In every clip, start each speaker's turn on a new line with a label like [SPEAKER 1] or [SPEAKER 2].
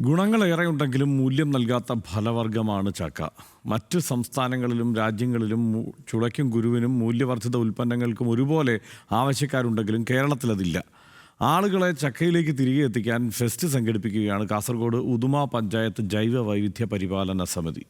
[SPEAKER 1] ഗുണങ്ങളേറെയുണ്ടെങ്കിലും മൂല്യം നൽകാത്ത ഫലവർഗമാണ് ചക്ക. മറ്റ് സംസ്ഥാനങ്ങളിലും രാജ്യങ്ങളിലും ചുളയ്ക്കും ഗുരുവിനും മൂല്യവർദ്ധിത ഉൽപ്പന്നങ്ങൾക്കും ഒരുപോലെ ആവശ്യക്കാരുണ്ടെങ്കിലും കേരളത്തിലതില്ല ആളുകളെ ചക്കയിലേക്ക് തിരികെ എത്തിക്കാൻ ഫെസ്റ്റ് സംഘടിപ്പിക്കുകയാണ് കാസർഗോഡ് ഉദുമ പഞ്ചായത്ത് ജൈവ വൈവിധ്യ പരിപാലന സമിതി.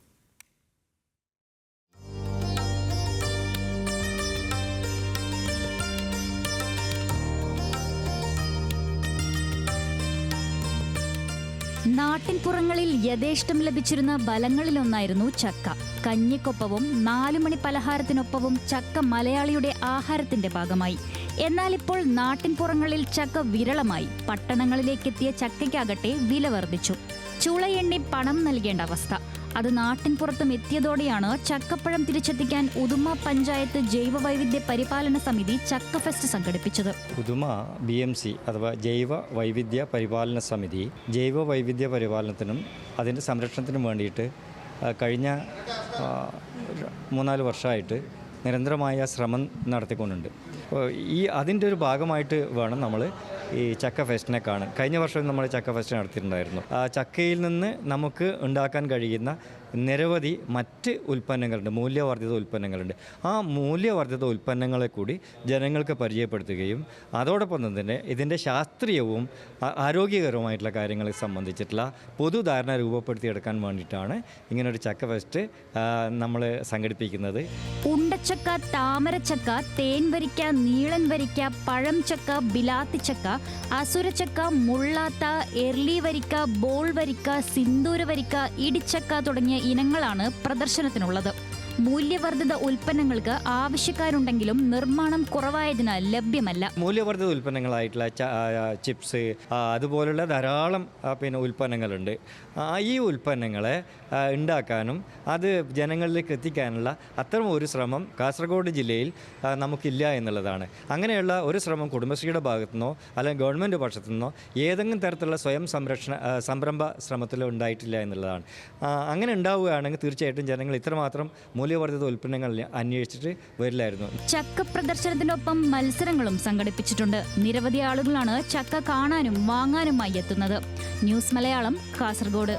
[SPEAKER 2] നാട്ടിൻപുറങ്ങളിൽ യഥേഷ്ടം ലഭിച്ചിരുന്ന ബലങ്ങളിലൊന്നായിരുന്നു ചക്ക. കഞ്ഞിക്കൊപ്പവും നാലുമണി പലഹാരത്തിനൊപ്പവും ചക്ക മലയാളിയുടെ ആഹാരത്തിന്റെ ഭാഗമായി. എന്നാൽ ഇപ്പോൾ നാട്ടിൻപുറങ്ങളിൽ ചക്ക വിരളമായി. പട്ടണങ്ങളിലേക്കെത്തിയ ചക്കയ്ക്കാകട്ടെ വില വർദ്ധിച്ചു. ചുളയെണ്ണി പണം നൽകേണ്ട അവസ്ഥ. അത് നാട്ടിൻപുറത്തും എത്തിയതോടെയാണ് ചക്കപ്പഴം തിരിച്ചെത്തിക്കാൻ ഉദുമ പഞ്ചായത്ത് ജൈവ വൈവിധ്യ പരിപാലന സമിതി ചക്ക ഫെസ്റ്റ് സംഘടിപ്പിച്ചത്.
[SPEAKER 3] ഉദുമ ബി എം സി അഥവാ ജൈവ വൈവിധ്യ പരിപാലന സമിതി ജൈവ വൈവിധ്യ പരിപാലനത്തിനും അതിന്റെ സംരക്ഷണത്തിനും വേണ്ടിയിട്ട് കഴിഞ്ഞ മൂന്നാൽ വർഷമായിട്ട് നിരന്തരമായ ശ്രമം നടത്തിക്കൊണ്ടുണ്ട്. ഈ അതിന്റെ ഒരു ഭാഗമായിട്ട് വേണം നമ്മൾ ഈ ചക്ക ഫെസ്റ്റിനെ കാണാൻ. കഴിഞ്ഞ വർഷം നമ്മൾ ചക്ക ഫെസ്റ്റ് നടത്തിയിട്ടുണ്ടായിരുന്നു. ആ ചക്കയിൽ നിന്ന് നമുക്ക് ഉണ്ടാക്കാൻ കഴിയുന്ന നിരവധി മറ്റ് ഉൽപ്പന്നങ്ങളുണ്ട് മൂല്യവർദ്ധിത ഉൽപ്പന്നങ്ങളുണ്ട്. ആ മൂല്യവർദ്ധിത ഉൽപ്പന്നങ്ങളെ കൂടി ജനങ്ങൾക്ക് പരിചയപ്പെടുത്തുകയും അതോടൊപ്പം തന്നെ ഇതിന്റെ ശാസ്ത്രീയവും ആരോഗ്യകരവുമായിട്ടുള്ള കാര്യങ്ങളെ സംബന്ധിച്ചിട്ടുള്ള പൊതുധാരണ രൂപപ്പെടുത്തിയെടുക്കാൻ വേണ്ടിയിട്ടാണ് ഇങ്ങനൊരു ചക്ക ഫെസ്റ്റ് നമ്മൾ സംഘടിപ്പിക്കുന്നത്.
[SPEAKER 2] ഉണ്ടച്ചക്ക താമരച്ചക്ക തേൻ വരിക്ക നീളൻ വരിക്ക പഴം ചക്ക ബിലാത്തി ചക്ക അസുരച്ചക്ക മുള്ളാത്ത എർലി വരിക്ക ബോൾ വരിക്ക സിന്ദൂര വരിക്ക ഇടിച്ചക്ക തുടങ്ങിയ ഇനങ്ങളാണ് പ്രദർശനത്തിനുള്ളത്. മൂല്യവർദ്ധിത ഉൽപ്പന്നങ്ങൾക്ക് ആവശ്യക്കാരുണ്ടെങ്കിലും നിർമ്മാണം കുറവായതിനാൽ ലഭ്യമല്ല.
[SPEAKER 3] മൂല്യവർദ്ധിത ഉൽപ്പന്നങ്ങളായിട്ടുള്ള ചിപ്സ് അതുപോലുള്ള ധാരാളം പിന്നെ ഉൽപ്പന്നങ്ങളുണ്ട്. ഈ ഉൽപ്പന്നങ്ങളെ ഉണ്ടാക്കാനും അത് ജനങ്ങളിലേക്ക് എത്തിക്കാനുള്ള അത്തരം ഒരു ശ്രമം കാസർഗോഡ് ജില്ലയിൽ നമുക്കില്ല എന്നുള്ളതാണ്. അങ്ങനെയുള്ള ഒരു ശ്രമം കുടുംബശ്രീയുടെ ഭാഗത്തു നിന്നോ അല്ലെങ്കിൽ ഗവൺമെന്റ് പക്ഷത്തു നിന്നോ ഏതെങ്കിലും തരത്തിലുള്ള സ്വയം സംരക്ഷണ സംരംഭ ശ്രമത്തിലോ ഉണ്ടായിട്ടില്ല എന്നുള്ളതാണ്. അങ്ങനെ ഉണ്ടാവുകയാണെങ്കിൽ തീർച്ചയായിട്ടും ജനങ്ങൾ ഇത്രമാത്രം മൂല്യവർദ്ധിത ഉൽപ്പന്നങ്ങൾ അന്വേഷിച്ചിട്ട് വരില്ലായിരുന്നു.
[SPEAKER 2] ചക്ക പ്രദർശനത്തിനൊപ്പം മത്സരങ്ങളും സംഘടിപ്പിച്ചിട്ടുണ്ട്. നിരവധി ആളുകളാണ് ചക്ക കാണാനും വാങ്ങാനുമായി എത്തുന്നത്. ന്യൂസ് മലയാളം കാസർഗോഡ്.